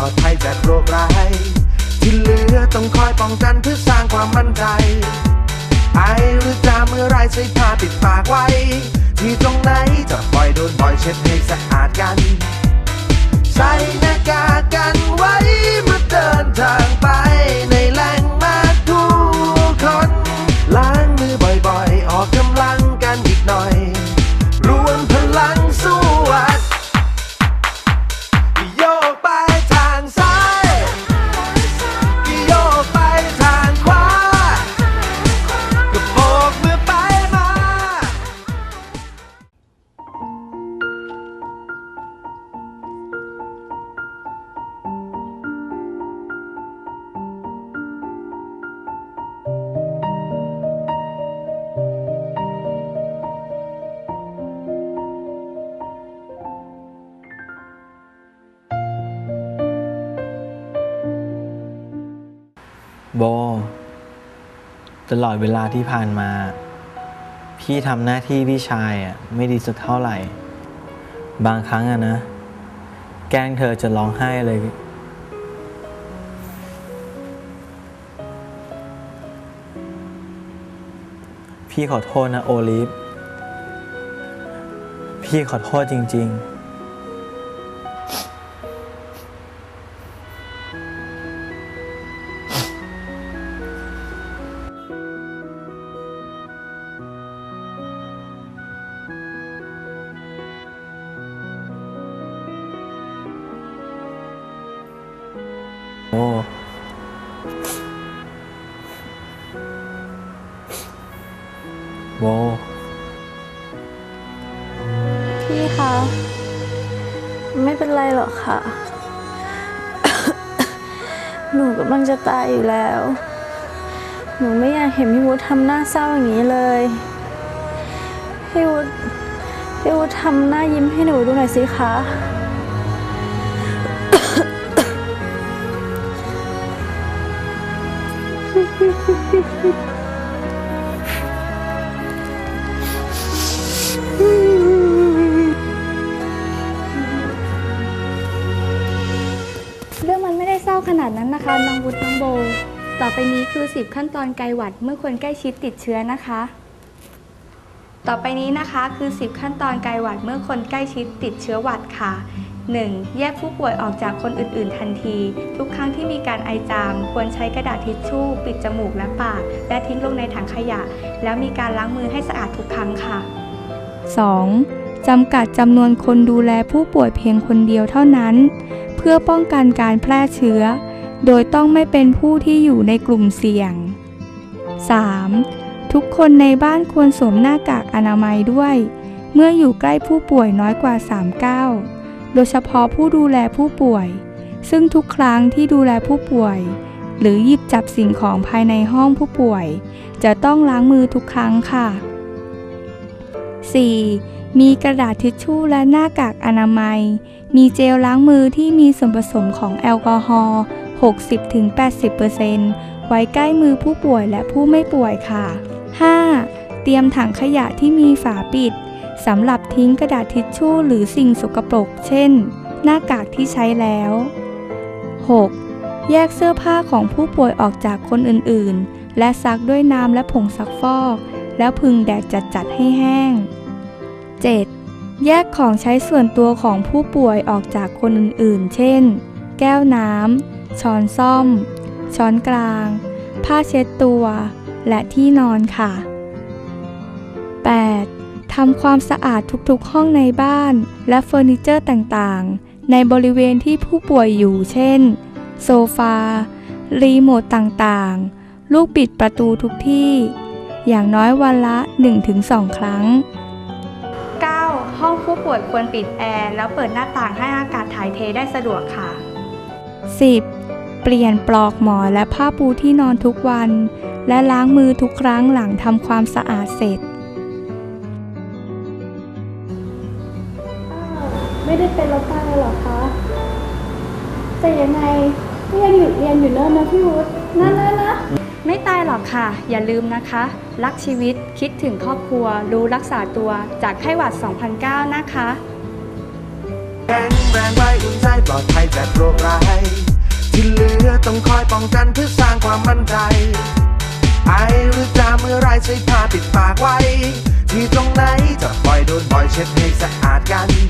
ลอดภัยจากโรคร้ายที่เหลือต้องคอยป้องกันเพื่อสร้างความมั่นใจ ไอหรือจามเมื่อไรใช้ผ้าปิดปากไว้ ที่ตรงไหนจะปล่อยโดนบ่อยเช็ดให้สะอาดกัน ใส่หน้ากากกันไว้เมื่อเดินทาง โบ ตลอดเวลาที่ผ่านมา พี่ทำหน้าที่พี่ชายอะไม่ดีสักเท่าไหร่ บางครั้งอะนะ แกล้งเธอจะร้องไห้เลย พี่ขอโทษนะโอลิฟ พี่ขอโทษจริง ๆ โบ พี่คะ ไม่เป็นไรหรอกค่ะ หนูกำลังจะตายอยู่แล้ว หนูไม่อยากเห็นพี่วุฒิทำหน้าเศร้าอย่างนี้เลย พี่วุฒิพี่วุฒิทำหน้ายิ้มให้หนูดูหน่อยสิคะ นาดนั้นนะคะน้องวุฒิน้องโบ ต่อไปนี้คือ 10 ขั้นตอนไกลหวัดเมื่อคนใกล้ชิดติดเชื้อนะคะ ต่อไปนี้นะคะคือ 10 ขั้นตอนไกลหวัดเมื่อคนใกล้ชิดติดเชื้อหวัดค่ะ 1. แยกผู้ป่วยออกจากคนอื่น ๆ ทันที ทุกครั้งที่มีการไอจาม ควรใช้กระดาษทิชชู่ ปิดจมูกและปาก และทิ้งลงในถังขยะ แล้วมีการล้างมือให้สะอาดทุกครั้งค่ะ 2. จำกัดจำนวนคนดูแลผู้ป่วยเพียงคนเดียวเท่านั้น เพื่อป้องกันการแพร่เชื้อ โดยต้องไม่เป็นผู้ที่อยู่ในกลุ่มเสี่ยง 3. ทุกคนในบ้านควรสวมหน้ากากอนามัยด้วย เมื่ออยู่ใกล้ผู้ป่วยน้อยกว่า 3 ก้าวโดยเฉพาะผู้ดูแลผู้ป่วย ซึ่งทุกครั้งที่ดูแลผู้ป่วย หรือหยิบจับสิ่งของภายในห้องผู้ป่วย จะต้องล้างมือทุกครั้งค่ะ 4. มีกระดาษทิชชู่และหน้ากากอนามัย มีเจลล้างมือที่มีส่วนผสมของแอลกอฮอล์ 60-80%ไว้ใกล้มือผู้ป่วยและผู้ไม่ป่วยค่ะ 5. เตรียมถังขยะที่มีฝาปิดสำหรับทิ้งกระดาษทิชชู่หรือสิ่งสกปรก เช่น หน้ากากที่ใช้แล้ว 6. แยกเสื้อผ้าของผู้ป่วยออกจากคนอื่นๆ และซักด้วยน้ำและผงซักฟอก แล้วพึงแดดจัดๆให้แห้ง 7. แยกของใช้ส่วนตัวของผู้ป่วยออกจากคนอื่นๆ เช่น แก้วน้ำ ช้อนซ่อม ช้อนกลาง ผ้าเช็ดตัว และที่นอนค่ะ 8. ทำความสะอาดทุกๆห้องในบ้าน และเฟอร์นิเจอร์ต่างๆ ในบริเวณที่ผู้ป่วยอยู่ เช่น โซฟา รีโมทต่างๆ ลูกปิดประตูทุกที่ อย่างน้อยวันละ 1-2 ครั้ง 9. ห้องผู้ป่วยควรปิดแอร์แล้วเปิดหน้าต่างให้อากาศถ่ายเทได้สะดวกค่ะ 10. เปลี่ยนปลอกหมอนและผ้าปูที่นอนทุกวัน และล้างมือทุกครั้งหลังทำความสะอาดเสร็จ ไม่ได้เป็นแล้วตายหรอคะแต่ยังไงก็ยังหยุดเรียนอยู่เนิ่นนะพี่วุฒินั่นนะนะ ไม่ตายหรอกค่ะ อย่าลืมนะคะ รักชีวิตคิดถึงครอบครัว รู้รักษาตัวจากไข้หวัด 2009 นะคะแข็งแรงไว้อุ่นใจปดภัยจากโรคร้ายที่เหลือ ต้องคอยป้องกันเพื่อสร้างความมั่นใจ ไอหรือจามเมื่อไรใช้ผ้าปิดปากไว้ ที่ตรงไหนจะปล่อยโดนบ่อยเช็ดให้สะอาดกัน